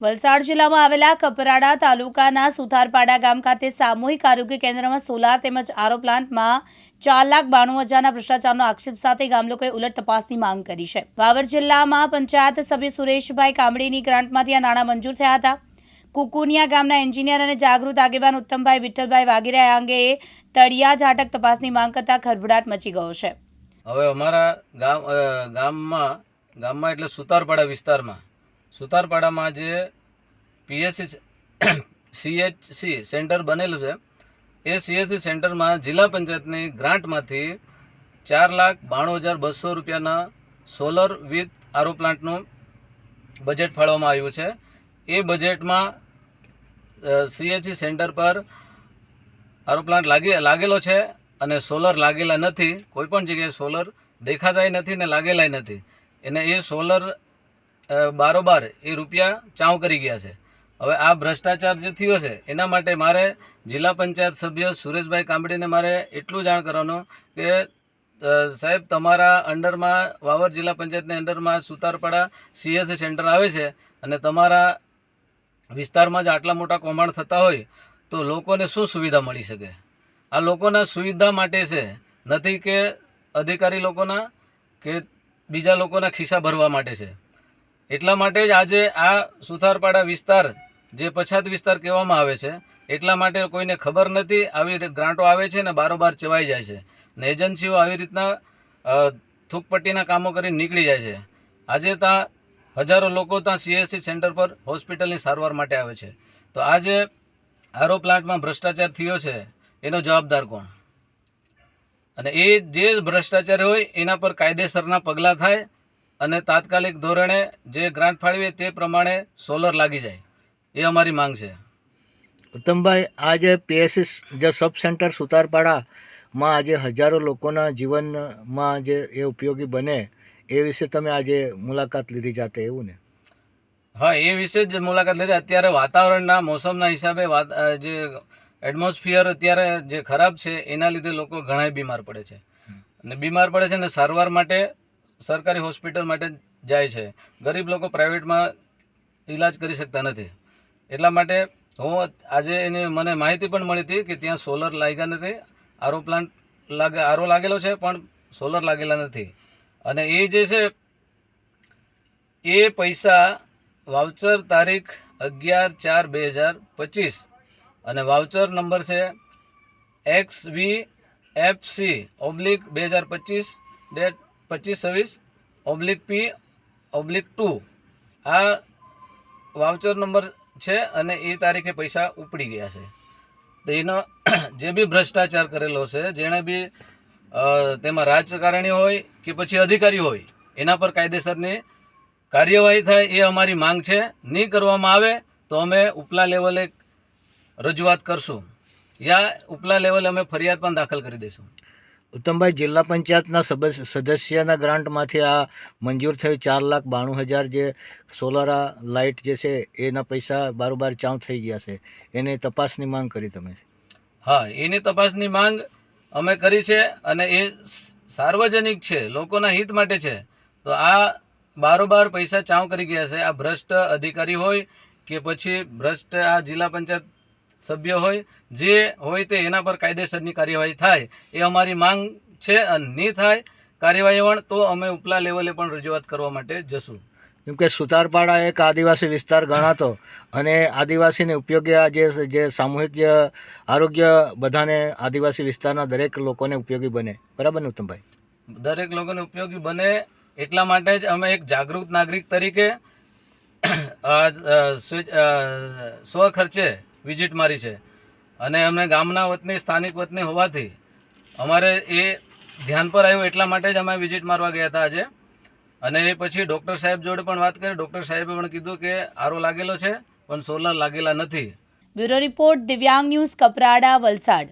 વલસાડ જિલ્લામાં આવેલા કપરાડા તાલુકાના સુથારપાડા ગામ ખાતે સામૂહિક આરોગ્ય કેન્દ્રમાં સોલાર તેમજ આરો પ્લાન્ટમાં ચાર લાખ બાણું હજારના ભ્રષ્ટાચારનો આક્ષેપ સાથે ગામ લોકોએ ઉલટ તપાસની માંગ કરી છે. વાવર જિલ્લામાં પંચાયત સભ્ય સુરેશભાઈ કામડીની ગ્રાન્ટમાંથી આ નાણાં મંજૂર થયા હતા. કુકુનિયા ગામના એન્જિનિયર અને જાગૃત આગેવાન ઉત્તમભાઈ વિઠ્ઠલભાઈ વાગેરે આ અંગે તળિયા ઝાટક તપાસની માંગ કરતા ખરભડાટ મચી ગયો છે. હવે અમારા ગામ ગામમાં ગામમાં એટલે સુતારપાડા વિસ્તારમાં સુતારપાડામાં જે પીએસસી સીએચસી સેન્ટર બનેલું છે, એ સીએચસી સેન્ટરમાં જિલ્લા પંચાયતની ગ્રાન્ટમાંથી ચાર લાખ બાણું હજાર બસો રૂપિયાના સોલર વિથ આરો પ્લાન્ટનું બજેટ ફાળવવામાં આવ્યું છે. એ બજેટમાં સીએચસી સેન્ટર પર આરો પ્લાન્ટ લાગી, લાગેલો છે અને સોલર લાગેલા નથી કોઈપણ જગ્યાએ સોલર દેખાતાય નથી ને લાગેલાય નથી. એને એ સોલર બારોબાર એ રૂપિયા ચાઉ કરી ગયા છે. હવે આ ભ્રષ્ટાચાર જે થયો છે, એના માટે મારે જિલ્લા પંચાયત સભ્ય સુરેશભાઈ કાંબડીને મારે એટલું જાણ કરવાનું કે સાહેબ, તમારા અંડરમાં, વાવર જિલ્લા પંચાયતની અંડરમાં સુતારપાડા સીએસ સેન્ટર આવે છે અને તમારા વિસ્તારમાં જ આટલા મોટા કૌભાંડ થતા હોય, તો લોકોને શું સુવિધા મળી શકે? આ લોકોના સુવિધા માટે છે, નથી કે અધિકારી લોકોના કે બીજા લોકોના ખિસ્સા ભરવા માટે છે. એટલા માટે જ આજે આ સુથારપાડા વિસ્તાર, જે પછાત વિસ્તાર કહેવામાં આવે છે, એટલા માટે કોઈને ખબર નથી, આવી ગ્રાન્ટો આવે છે ને બારોબાર ચવાઈ જાય છે. ને એજન્સીઓ આવી રીતના થૂકપટ્ટીના કામો કરીને નીકળી જાય છે. આજે ત્યાં હજારો લોકો ત્યાં સીએસસી સેન્ટર પર હોસ્પિટલની સારવાર માટે આવે છે. તો આજે આરો પ્લાન્ટમાં ભ્રષ્ટાચાર થયો છે, એનો જવાબદાર કોણ? અને એ જે ભ્રષ્ટાચાર હોય, એના પર કાયદેસરના પગલાં થાય અને તાત્કાલિક ધોરણે જે ગ્રાન્ટ ફાળવીએ તે પ્રમાણે સોલર લાગી જાય. એ અમારી માંગ છે. ઉત્તમભાઈ આ જે પીએસએસ જે સબ સેન્ટર સુતારપાડામાં આજે હજારો લોકોના જીવનમાં જે એ ઉપયોગી બને એ વિશે તમે આજે મુલાકાત લીધી જાતે એવું ને? હા એ વિશે જ મુલાકાત લીધી. અત્યારે વાતાવરણના મોસમના હિસાબે વાત જે એટમોસ્ફિયર અત્યારે જે ખરાબ છે એના લીધે લોકો ઘણા બીમાર પડે છે. અને બીમાર પડે છે અને સારવાર માટે સરકારી હોસ્પિટલ માટે જાય છે. ગરીબ લોકો પ્રાઇવેટમાં ઈલાજ કરી શકતા નથી. એટલા માટે હું આજે એની મને માહિતી પણ મળી હતી કે ત્યાં સોલર લાગ્યા નથી. આરો પ્લાન્ટ લાગે, આરો લાગેલો છે, પણ સોલર લાગેલા નથી. અને એ જે છે, એ પૈસા વાઉચર તારીખ અગિયાર ચાર બે હજાર પચીસ અને વાઉચર નંબર છે X V F C oblique બે હજાર પચીસ ડેટ પચીસ, છવ્વીસ, ઓબ્લિક પી, ઓબ્લિક ટુ. આ વાઉચર નંબર છે અને એ તારીખે પૈસા ઉપડી ગયા છે. તો એનો જે બી ભ્રષ્ટાચાર કરેલો છે, જેણે બી તેમાં રાજકારણી હોય કે પછી અધિકારી હોય, એના પર કાયદેસરની કાર્યવાહી થાય એ અમારી માંગ છે. નહીં કરવામાં આવે તો અમે ઉપલા લેવલે રજૂઆત કરશું. યા ઉપલા લેવલે અમે ફરિયાદ પણ દાખલ કરી દઈશું. ઉત્તમભાઈ, જિલ્લા પંચાયતના સદસ્યના ગ્રાન્ટમાંથી આ મંજૂર થયું ચાર લાખ બાણું હજાર જે સોલાર લાઇટ જે છે, એના પૈસા બારોબાર ચાઉ થઈ ગયા છે. એની તપાસની માંગ કરી તમે? હા, એની તપાસની માંગ અમે કરી છે અને એ સાર્વજનિક છે, લોકોના હિત માટે છે. તો આ બારોબાર પૈસા ચાવ કરી ગયા છે. આ ભ્રષ્ટ અધિકારી હોય કે પછી ભ્રષ્ટ આ જિલ્લા પંચાયત સભ્ય હોય જે હોય તે એના પર કાયદેસરની કાર્યવાહી થાય એ અમારી માંગ છે અને નહીં થાય કાર્યવાહી પણ તો અમે ઉપલા લેવલે પણ રજૂઆત કરવા માટે જશું. કેમ કે સુતારપાડા એક આદિવાસી વિસ્તાર ગણાતો અને આદિવાસીને ઉપયોગી આ જે જે સામૂહિક આરોગ્ય બધાને આદિવાસી વિસ્તારના દરેક લોકોને ઉપયોગી બને. બરાબર ને ઉત્તમભાઈ? દરેક લોકોને ઉપયોગી બને એટલા માટે જ અમે એક જાગૃત નાગરિક તરીકે સ્વે- અ, સ્વખર્ચે વિઝિટ મારી છે. અને અમે ગામના વતની, સ્થાનિક વતની હોવાથી અમારે એ ધ્યાન પર આવ્યું એટલા માટે જ અમે વિઝિટ મારવા ગયા હતા આજે. અને એ પછી ડૉક્ટર સાહેબ જોડે પણ વાત કરી. ડૉક્ટર સાહેબે પણ કીધું કે આરો લાગેલો છે, પણ સોલર લાગેલા નથી. બ્યુરો રિપોર્ટ દિવ્યાંગ ન્યૂઝ કપરાડા વલસાડ.